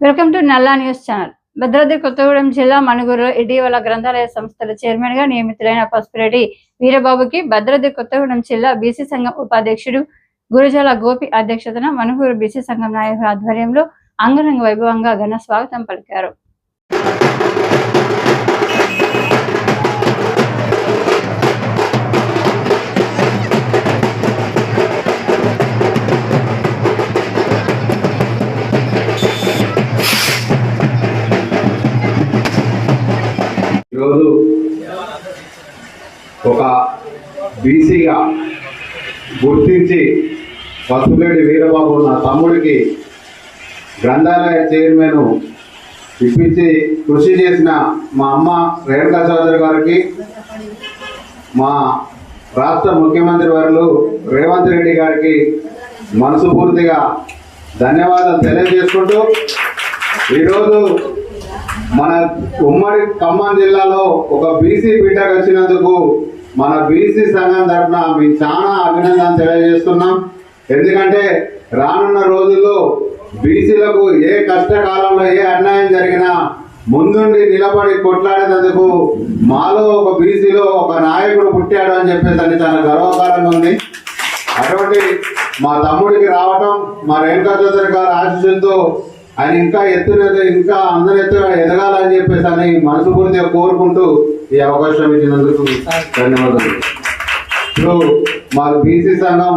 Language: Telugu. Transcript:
Welcome to Nalla news channel. Bhadradri Kothagudem జిల్లా మణుగూరులో ఇటీవల గ్రంథాలయ సంస్థల చైర్మన్గా నియమితులైన పసుపురెడ్డి వీరబాబుకి భద్రాద్రి కొత్తగూడెం జిల్లా బీసీ సంఘం ఉపాధ్యక్షుడు గురుజాల గోపి అధ్యక్షతన మణుగూరు బీసీ సంఘం నాయకుల ఆధ్వర్యంలో అంగరంగ వైభవంగా ఘన స్వాగతం పలికారు. ఈరోజు ఒక బీసీగా గుర్తించి పసుపులేడి వీరబాబు నా తమ్ముడికి గ్రంథాలయ చైర్మన్ ఇప్పించి కృషి చేసిన మా అమ్మ రేణుకా చౌదరి గారికి మా రాష్ట్ర ముఖ్యమంత్రి వారు రేవంత్ రెడ్డి గారికి మనసుపూర్తిగా ధన్యవాదాలు తెలియజేసుకుంటూ ఈరోజు ఉమ్మడి ఖమ్మం జిల్లాలో ఒక బీసీ బిడ్డకు వచ్చినందుకు మన బీసీ సంఘం తరఫున మేము చాలా అభినందన తెలియజేస్తున్నాం. ఎందుకంటే రానున్న రోజుల్లో బీసీలకు ఏ కష్టకాలంలో ఏ అన్యాయం జరిగినా ముందుండి నిలబడి కొట్లాడేందుకు మాలో ఒక బీసీలో ఒక నాయకుడు పుట్టాడు అని చెప్పేసి చాలా గర్వకారంగా ఉంది. అటువంటి మా తమ్ముడికి రావటం మా రేణుకా చౌదరి గారు ఆశీస్సులతో ఆయన ఇంకా ఎత్తున ఇంకా అందరి ఎత్తున ఎదగాలని చెప్పేసి అని మనస్ఫూర్తిగా కోరుకుంటూ ఈ అవకాశం ఇచ్చినందుకు ధన్యవాదాలు. ఇప్పుడు మా బీసీ సంఘం